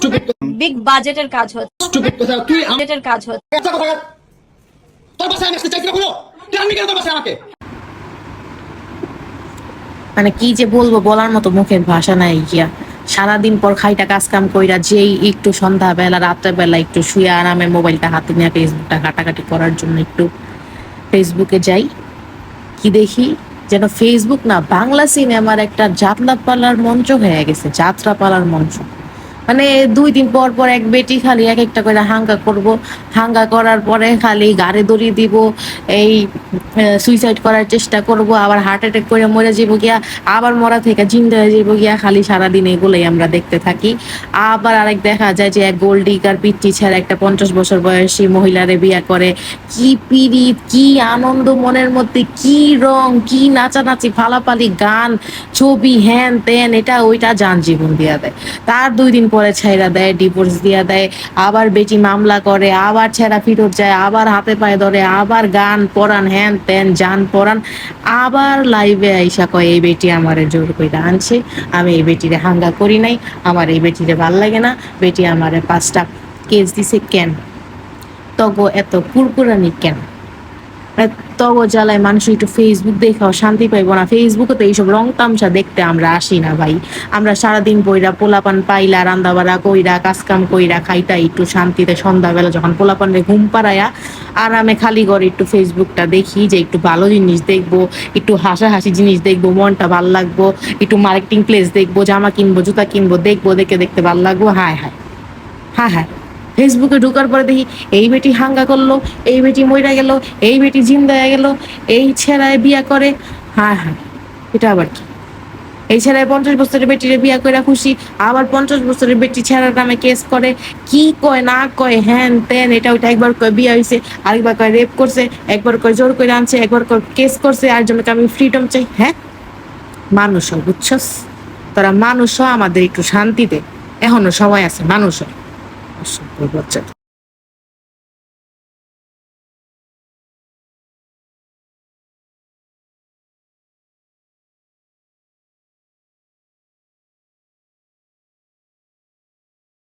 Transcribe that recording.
Stupid big বাজেটের কাজ হচ্ছে। স্টুপিড কথা। তুই বাজেটের কাজ হচ্ছে। একটা কথা তোর বাসায় আমি আসতে চাইছি না কোনো তুই আনবি কেন তোর বাসায় আমাকে? মানে কি যে বলব বলার মতো মুখের ভাষা নাই গিয়া। সারাদিন পর খাইটা কাজ কাম কইরা যেই একটু সন্ধ্যা বেলা রাত্রে বেলা একটু শুয়ে আরামে মোবাইলটা হাতে নিয়ে ফেসবুকটা ঘাটাঘাটি করার জন্য একটু ফেসবুকে যাই। কি দেখি? যেন ফেসবুক না বাংলা সিনেমার একটা যাত্রা পালার মঞ্চ হয়ে গেছে যাত্রা পালার মঞ্চ। মানে দুই দিন পর পর এক বেটি খালি এক একটা করে হাঙ্গা করব। হাঙ্গা করার পরে খালি গাড়ি দড়ি দিব, এই সুইসাইড করার চেষ্টা করব, আবার হার্ট অ্যাটাক করে মরে যাব গিয়া, আবার মরা থেকে জিন্দা হয়ে যাব গিয়া খালি সারাদিন এগুলোই আমরা দেখতে থাকি। আবার আরেক দেখা যায় যে এক গোল্ড ডিগার পিচ্ছি ছেড়ে একটা পঞ্চাশ বছর বয়সী মহিলারে বিয়ে করে। কি পিরিত কি আনন্দ মনের মধ্যে, কি রং, কি নাচানাচি, ফালাফালি, গান, ছবি, হ্যান তেন এটা, ওইটা যান জীবন দিয়া দেয়। তার দুই দিন পরে ছেড়া দেয় ডিভোর্স দিয়া দেয়, আবার বেটি মামলা করে, আবার ছেঁড়া ফিরত যায়, আবার হাতে পায়ে ধরে, আবার গান পরান, হ্যান তেন যান পরান। আবার লাইভে আইসা কয়, এই বেটি আমারে জোর করে আনছে, আমি এই বেটিরে হাঙ্গা করি নাই, আমার এই বেটিরে ভালো লাগে না, বেটি আমারে পাঁচটা কেস দিছে কেন? তগো এত কুরকুরানি কেন? তগ জ্বালায় মানুষ একটু ফেসবুক দেখাও, শান্তি পাইবো না। ফেসবুকে তো এইসব রং তামসা দেখতে আমরা আসি না ভাই। আমরা সারাদিন বইরা পোলাপান পাইলা রান্দাবাড়া কইরা, কাজকাম কইরা খাইতা একটু শান্তিতে। সন্ধ্যাবেলা যখন পোলাপানরে ঘুম পাড়ায়া, আরামে খালি ঘরে একটু ফেসবুকটা দেখি যে একটু ভালো জিনিস দেখব, একটু হাসাহাসি জিনিস দেখব, মনটা ভালো লাগবো, একটু মার্কেটিং প্লেস দেখব, জামা কিনবো, জুতা কিনবো, দেখব, দেখে দেখতে ভালো লাগবো। হায় হায়। হ্যাঁ হ্যাঁ। ফেসবুকে ঢুকার পরে দেখি এই বেটি হাঙ্গা করল এই বেটি মইরা গেল এই বেটি জিন্দা গেল এই ছেড়ায় বিয়া করে হ্যাঁ হ্যাঁ এটা আবার কি? এই ছেড়ায় পঞ্চাশ বছরের বেটিরে বিয়া করে খুশি আবার পঞ্চাশ বছরের বেটি ছেড়ার নামে কেস করে কি কয় না কয় হ্যান তেন এটা ওইটা একবার কয় বিয়া হয়েছে আরেকবার কয় রেপ করছে একবার কয় জোর করে আনছে একবার কয় কেস করছে আর জন্য আমি ফ্রিডম চাই হ্যাঁ? মানুষ হ, বুঝছস? তারা মানুষ হ, আমাদের একটু শান্তি দে। এখনও সময় আছে মানুষ হ। অসভ্য বাচ্চা